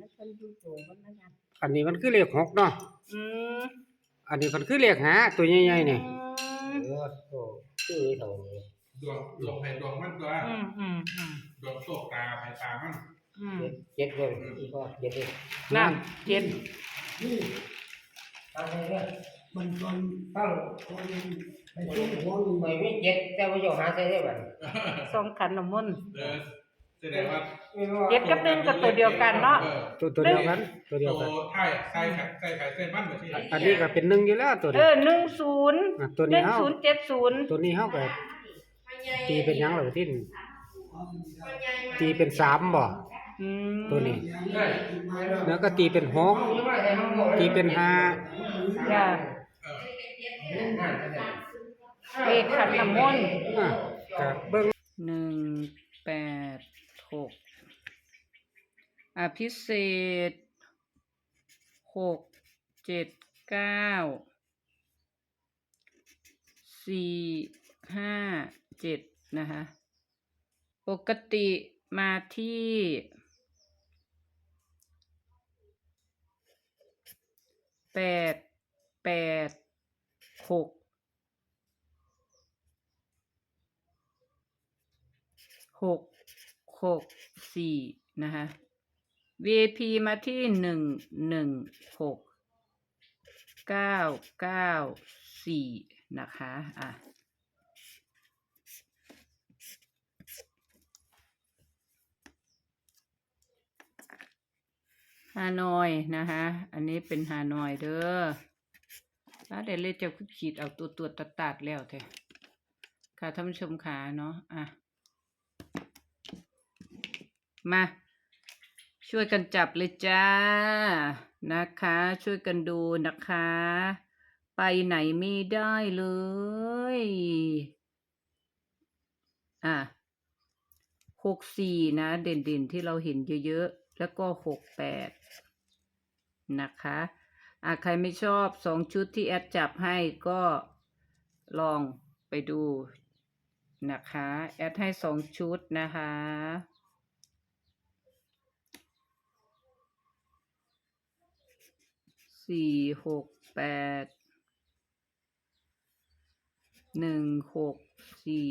มันเพิ่นดูโตมันนะจ๊ะอันนี้มันคือเลขหกเนาะ อืมอันนี้มันคือเลขหาตัวใหญ่ๆนี่อืมเออโอ้ชื่อเท่านี้ดวงดวงไผ่ดวงมันตัวอืมอืมอืมดวงโชคตาไผ่ตามันอืมเจ็ดเจ็ดเลยอีกก็เจ็ดเลยนั่นเย็นนี่ตั้งให้เลยมันตอนตั้งคนไปซุ่มหัวลุงไม่มีเจ็ดแต่ว่าจะหาใส่ได้บ้างสองขันน้ำมนต์เออ แสดงว่าเจ็ดกับหนึ่งก็ตัวเดียวกันเนาะออตัวตัวเดียวกันตัวเดียวกัน ตัวไทยใส่ไข่ใส่ไข่ใส่มันแบบนี้อันนี้ก็เป็นหนึ่งอยู่แล้วตัวเอนี้ อหนึ่งศูนย์อะตัวหนี้นึ่งเฮาศูนย์เจ็ดศูนย์ตัวนี้เฮาก็ตีเป็นหยังล่ะที่นี่ตีเป็นสามบ่อืมตัวนี้ แล้วก็ตีเป็นหกตีเป็นห้าจ้ะเออเลขขันน้ำมนต์ อะก็เบิ่งหนึ่งแปดหก อภิเศษหกเจ็ดเก้าสี่ห้าเจ็ดนะคะ ปกติมาที่แปดแปดหกหกหกสี่นะคะ VIP มาที่หนึ่งหนึ่งหกเก้าเก้าสี่นะคะอะฮานอยนะคะอันนี้เป็นฮานอยเด้อแล้วเดี๋ยวเลยจะขีดเอาตัวตัวตัดตัดแล้วเถอะค่ะท่านผู้ชมขาเนาะอะมา ช่วยกันจับเลยจ้านะคะ ช่วยกันดูนะคะ ไปไหนไม่ได้เลย อะหกสี่นะ เด่นๆที่เราเห็นเยอะๆ แล้วก็หกแปดนะคะอะใครไม่ชอบสองชุดที่แอดจับให้ก็ลองไปดูนะคะ แอดให้สองชุดนะคะ สี่หกแปดหนึ่งหกสี่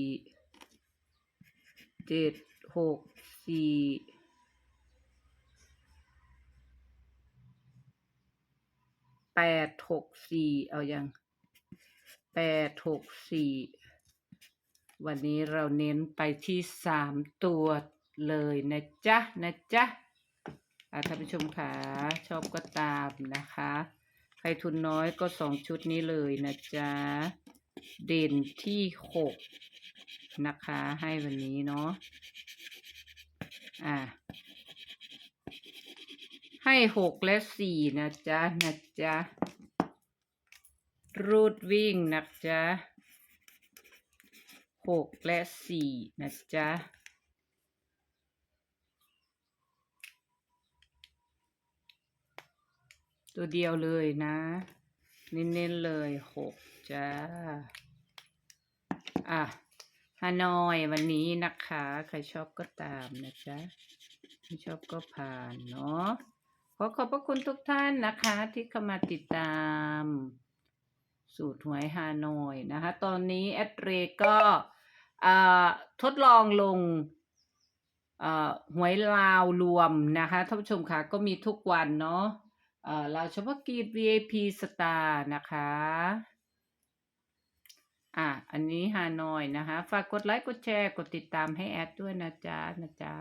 เจ็ดหกสี่แปดหกสี่เอายังแปดหกสี่วันนี้เราเน้นไปที่สามตัวเลยนะจ๊ะ นะจ๊ะ ท่านผู้ชมขาชอบก็ตามนะคะ ใครทุนน้อยก็สองชุดนี้เลยนะจ๊ะ เด่นที่หกนะคะ ให้วันนี้เนาะอ่าให้หกและสี่นะจ๊ะ นะจ๊ะ รูดวิ่งนะจ๊ะหกและสี่นะจ๊ะ ตัวเดียวเลยนะ เน้นๆเลยหกจ้า อะฮานอยวันนี้นะคะ ใครชอบก็ตามนะจ๊ะไม่ชอบก็ผ่านเนาะขอขอบพระคุณทุกท่านนะคะ ที่เข้ามาติดตาม สูตรหวยฮานอยนะคะ ตอนนี้แอดเรก็อ่าทดลองลงอ่อหวยลาวรวมนะคะท่านผู้ชมค่ะก็มีทุกวันเนาะ เอ่อราเฉพาะกิจ VIP Star นะคะ อะ อันนี้ฮานอยนะคะ ฝากกดไลค์ กดแชร์ กดติดตามให้แอดด้วยนะจ๊ะ นะจ๊ะ